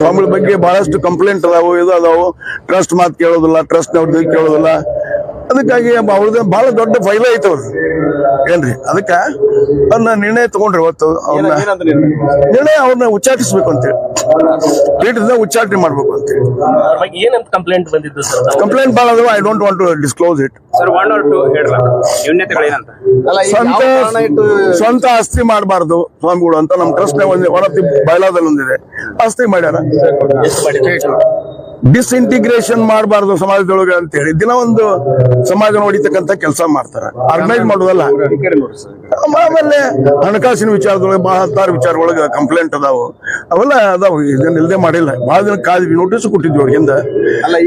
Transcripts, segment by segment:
ಸ್ವಾಮಿಗಳ ಬಗ್ಗೆ ಬಹಳಷ್ಟು ಕಂಪ್ಲೇಂಟ್ ಅದಾವು ಇದು ಅದಾವು. ಟ್ರಸ್ಟ್ ಮಾತು ಕೇಳೋದಿಲ್ಲ ಟ್ರಸ್ಟ್ ಅವ್ರದ್ದು ಕೇಳೋದಿಲ್ಲ. ಅದಕ್ಕಾಗಿ ಅವ್ರದ್ದು ಬಹಳ ದೊಡ್ಡ ಫೈಲ್ ಐತೆ ಅವ್ರದ್ದು. ಏನ್ರಿ? ಅದಕ್ಕ ಅವ್ರನ್ನ ನಿರ್ಣಯ ತಗೊಂಡ್ರಿ ಇವತ್ತು ಅವ್ರನ್ನ. ನಿರ್ಣಯ? ಅವ್ರನ್ನ ಉಚ್ಚಾಟಿಸ್ಬೇಕು ಅಂತೇಳಿ ಪೀಠದಿಂದ ಉಚ್ಚಾಟನೆ ಮಾಡ್ಬೇಕು ಅಂತೇಳಿ ಏನಂತ ಕಂಪ್ಲೇಂಟ್ ಬಂದಿದ್ದು ಕಂಪ್ಲೇಂಟ್ ಭಾಳ ಅದಾವ I don't want to disclose it ಸ್ವಂತ ಸ್ವಂತ ಆಸ್ತಿ ಮಾಡಬಾರ್ದು ಸ್ವಾಮಿಗಳು ಅಂತ ನಮ್ಮ ಟ್ರಸ್ಟ್ ಒಂದು ಹೊರತಿ ಬಯಲಾದಲ್ಲಿ ಒಂದಿದೆ. ಆಸ್ತಿ ಮಾಡ್ಯಾರ. ಡಿಸ್ಇಂಟಿಗ್ರೇಷನ್ ಮಾಡಬಾರ್ದು ಸಮಾಜದೊಳಗೆ ಅಂತ ಹೇಳಿ. ದಿನ ಒಂದು ಸಮಾಜ ನೋಡಿತಕ್ಕಂತ ಕೆಲಸ ಮಾಡ್ತಾರೆ. ಆರ್ಗನೈಸ್ ಮಾಡೋದಲ್ಲ. ಆಮೇಲೆ ಹಣಕಾಸಿನ ವಿಚಾರದೊಳಗೆ ಬಹಳ ಹತ್ತಾರು ವಿಚಾರದೊಳಗೆ ಕಂಪ್ಲೇಂಟ್ ಅದಾವು. ಅವೆಲ್ಲ ಅದಾವ. ಇದನ್ನ ಇಲ್ಲದೆ ಮಾಡಿಲ್ಲ. ಬಹಳ ದಿನ ಕಾದ್ವಿ ನೋಟಿಸ್ ಕೊಟ್ಟಿದ್ವಿ ಅವ್ರಿಗಿಂದ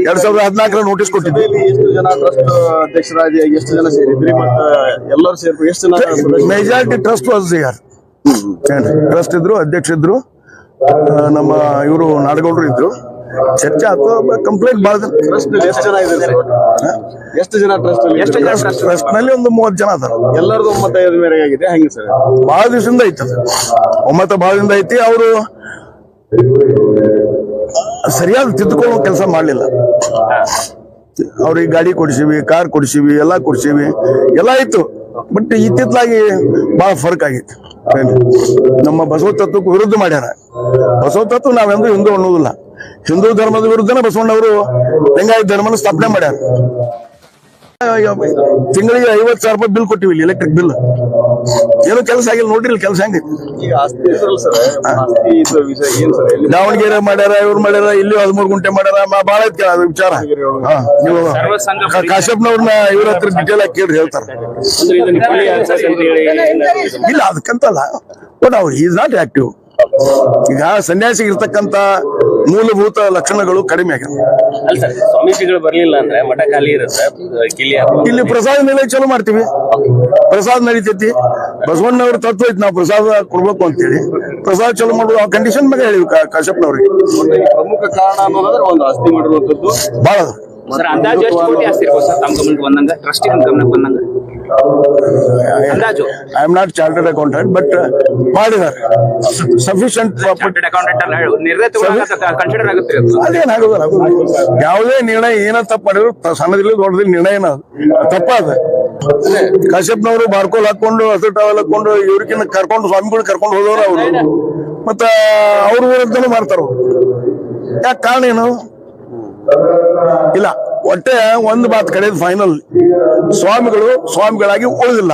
ಎರಡ್ ಸಾವಿರದ ಹದಿನಾಲ್ಕರ ನೋಟಿಸ್ ಕೊಟ್ಟಿದ್ವಿ. ಎಷ್ಟು ಜನ ಟ್ರಸ್ಟ್ ಅಧ್ಯಕ್ಷರಾಗಿ ಎಷ್ಟು ಜನ ಸೇರಿದ್ರಿ? ಮತ್ತ ಎಲ್ಲರೂ ಸೇರಿ ಎಷ್ಟು ಜನ? ಮೆಜಾರಿಟಿ ಟ್ರಸ್ಟ್ ವಾಸ್ ಯಾರ್ ಟ್ರಸ್ಟ್ ಇದ್ರು ಅಧ್ಯಕ್ಷ ಇದ್ರು ನಮ್ಮ ಇವರು ನಾಡಗೌಡರು ಇದ್ರು. ಚರ್ಚೆ ಆಯ್ತು ಕಂಪ್ಲೇಂಟ್ನಲ್ಲಿ ಎಷ್ಟು ಜನ ಎಷ್ಟು ಜನ ಟ್ರಸ್ಟ್ ಎಷ್ಟು ಜನ ಟ್ರಸ್ಟ್ನಲ್ಲಿ ಒಂದು ಮೂವತ್ತು ಜನ ಅದಾರ. ಎಲ್ಲರದು ಒಮ್ಮತ ಐದು ಮೇರೆಗೆ ಆಗಿದೆ. ಹೆಂಗೆ ಸರ್? ಬಹಳ ದಿವಸದಿಂದ ಐತೆ ಅದು. ಒಮ್ಮತ ಬಹಳ ದಿನ ಐತಿ. ಅವರು ಸರಿಯಾದ ತಿದ್ದುಕೊಳ್ಳೋ ಕೆಲಸ ಮಾಡಲಿಲ್ಲ. ಅವ್ರಿಗೆ ಗಾಡಿ ಕೊಡಿಸಿವಿ ಕಾರ್ ಕೊಡಿಸಿವಿ ಎಲ್ಲ ಕೊಡಿಸಿವಿ. ಎಲ್ಲ ಇತ್ತು ಬಟ್ ಇತ್ತಿತ್ತಲಾಗಿ ಬಹಳ ಫರ್ಕ್ ಆಗಿತ್ತು ನಮ್ಮ ಬಸವ ತತ್ವಕ್ಕೆ ವಿರುದ್ಧ ಮಾಡ್ಯಾರ. ಬಸವ ತತ್ವ ನಾವೆಂದೂ ಹಿಂದೂ ಅನ್ನೋದಿಲ್ಲ. ಹಿಂದೂ ಧರ್ಮದ ವಿರುದ್ಧನ ಬಸವಣ್ಣವರು ಲಿಂಗಾಯತ ಧರ್ಮನ ಸ್ಥಾಪನೆ ಮಾಡ್ಯಾರ. ತಿಂಗಳಿಗೆ ಐವತ್ ಸಾವಿರ ರೂಪಾಯಿ ಬಿಲ್ ಕೊಟ್ಟಿವಿ ಇಲ್ಲಿ ಎಲೆಕ್ಟ್ರಿಕ್ ಬಿಲ್ ಏನು ಕೆಲಸ ಆಗಿಲ್ಲ ನೋಡ್ರಿ ಕೆಲಸ ಹೆಂಗೈತಿ. ಈಗ ಆಸ್ತಿ ಇದ್ರಲ್ಲ ಸರ್ ಆಸ್ತಿ ಇದು ವಿಷಯ ಏನ್ ಸರ್ ಎಲ್ಲಿ ದಾವಣಗೆರೆ ಮಾಡ್ಯಾರ ಇವ್ರು ಮಾಡ್ಯಾರ ಇಲ್ಲಿ ಹದಿಮೂರು ಗುಂಟೆ ಮಾಡ್ಯಾರ ಬಹಳ ಬಾಳ ಐತಿ ಅದು ವಿಚಾರ. ಕಾಶ್ಯಪ್ನವ್ರನ್ನ ಇವ್ರ ಹತ್ರ ಡಿಟೇಲ್ ಆಗಿ ಕೇಳಿ ಹೇಳ್ತಾರ. ಇಲ್ಲ ಅದಕ್ಕಂತಲ್ಲ. ಬಟ್ ಅವ್ರು ಈಸ್ ನಾಟ್ ಆಕ್ಟಿವ್ ಈಗ ಸನ್ಯಾಸಿಗೆ ಇರ್ತಕ್ಕಂತ ಮೂಲಭೂತ ಲಕ್ಷಣಗಳು ಕಡಿಮೆ ಆಗಿದೆ ಅಲ್ಲ ಸರ್ ಸ್ವಾಮೀಜಿಗಳು ಬರ್ಲಿಲ್ಲ ಅಂದ್ರೆ ಮಠ ಖಾಲಿ ಇರುತ್ತೆ ಕಿಲಿ ಇಲ್ಲಿ ಪ್ರಸಾದ ನಿಲಯ ಚಲೋ ಮಾಡ್ತೀವಿ. ಪ್ರಸಾದ ನಡೀತೈತಿ. ಬಸವಣ್ಣವ್ರ ತತ್ವ ಐತಿ ನಾವು ಪ್ರಸಾದ ಕೊಡ್ಬೇಕು ಅಂತೇಳಿ. ಪ್ರಸಾದ ಚಲೋ ಮಾಡೋದು ಆ ಕಂಡೀಷನ್ ಮೇಲೆ ಹೇಳಿ ಕಾಶಪ್ಪನವ್ರಿಗೆ ಕಾಶ್ಯಪ್ನವ್ರಿಗೆ. ಒಂದು ಈ ಪ್ರಮುಖ ಕಾರಣ ಅನ್ನೋದಾದ್ರೆ ಒಂದು ಆಸ್ತಿ ಮಾಡಿರುವಂತದ್ದು ಬಹಳ ಸರ್ ಅಂದಾಜು ಎಷ್ಟು ಕೋಟಿ ಆಸ್ತಿ ಇರ್ಬೋದು ಸರ್ ತಮ್ಮ ಗಮನಕ್ಕೆ ಬಂದಂಗ? ಟ್ರಸ್ಟಿ ಗಮನಕ್ಕೆ ಬಂದಂಗ? ಅಂದಾಜು? I am not chartered accountant but ಮಾಡಿದ್ದಾರೆ. ಸಫಿಶಿಯಂಟ್ ಚಾರ್ಟೆಡ್ ಅಕೌಂಟೆಂಟ್ ನಿರ್ಣಯ ಕನ್ಸಿಡರ್ ಆಗುತ್ತೆ. ಯಾವುದೇ ನಿರ್ಣಯ ಏನ ತಪ್ಪು ಮಾಡಿದ್ರು ಸಣ್ಣದಿಲ್ಲ ದೊಡ್ಡದಿಲ್ಲ ನಿರ್ಣಯನ ಅದು ತಪ್ಪಾದ? ಕಾಶ್ಯಪ್ನವರು ಬಾರ್ಕೋಲ್ ಹಾಕೊಂಡು ಹಸಿರು ಟವಲ್ ಹಾಕೊಂಡು ಇವ್ರಿಗಿನ್ನ ಕರ್ಕೊಂಡು ಸ್ವಾಮಿಗಳು ಕರ್ಕೊಂಡು ಹೋದವ್ರು ಅವರು. ಮತ್ತ ಅವ್ರ ವಿರುದ್ಧನೂ ಮಾಡ್ತಾರ ಯಾಕೆ ಕಾರಣ ಏನು? ಇಲ್ಲ. ಒಟ್ಟೆ ಒಂದು ಮಾತು ಕಡೆ ಫೈನಲ್ ಸ್ವಾಮಿಗಳು ಸ್ವಾಮಿಗಳಾಗಿ ಉಳಿದಿಲ್ಲ.